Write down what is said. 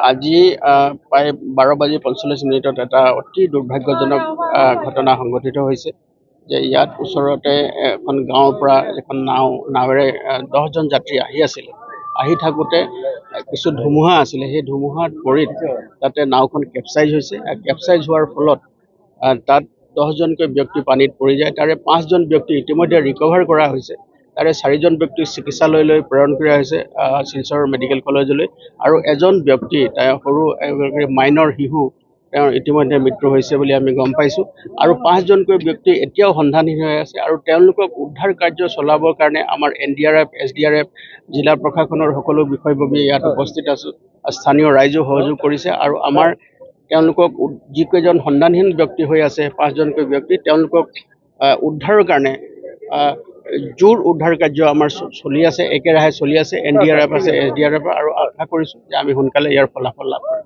আজি প্ৰায় বাৰ বাজি পঞ্চল্লিছ মিনিটত এটা অতি দুৰ্ভাগ্যজনক ঘটনা সংঘটিত হৈছে যে ইয়াত ওচৰতে এখন গাঁৱৰ পৰা এখন নাও নাৱেৰে দহজন যাত্ৰী আহি আছিলে। আহি থাকোঁতে কিছু ধুমুহা আছিলে। সেই ধুমুহাত পৰি তাতে নাওখন কেপচাইজ হৈছে। কেপচাইজ হোৱাৰ ফলত তাত দহজনকৈ ব্যক্তি পানীত পৰি যায়। তাৰে পাঁচজন ব্যক্তি ইতিমধ্যে ৰিকভাৰ কৰা হৈছে। তাৰে চাৰিজন ব্যক্তিক চিকিৎসালয়লৈ প্ৰেৰণ কৰা হৈছে শিলচৰ মেডিকেল কলেজলৈ। আৰু এজন ব্যক্তি সৰু এগৰাকী মাইনৰ শিশু তেওঁৰ ইতিমধ্যে মৃত্যু হৈছে বুলি আমি গম পাইছোঁ। আৰু পাঁচজনকৈ ব্যক্তি এতিয়াও সন্ধানহীন হৈ আছে আৰু তেওঁলোকক উদ্ধাৰ কাৰ্য চলাবৰ কাৰণে আমাৰ N D R F S D R F জিলা প্ৰশাসনৰ সকলো বিষয়ববী ইয়াত উপস্থিত আছোঁ। স্থানীয় ৰাইজেও সহযোগ কৰিছে আৰু আমাৰ তেওঁলোকক যিকেইজন সন্ধানহীন ব্যক্তি হৈ আছে পাঁচজনকৈ ব্যক্তি তেওঁলোকক উদ্ধাৰৰ কাৰণে জোৰ উদ্ধাৰ কাৰ্য আমাৰ চলি আছে একেৰাহে চলি আছে এন ডি আৰ এফ আছে এছ ডি আৰ এফ আৰু আশা কৰিছোঁ যে আমি সোনকালে ইয়াৰ ফলাফল লাভ কৰিম।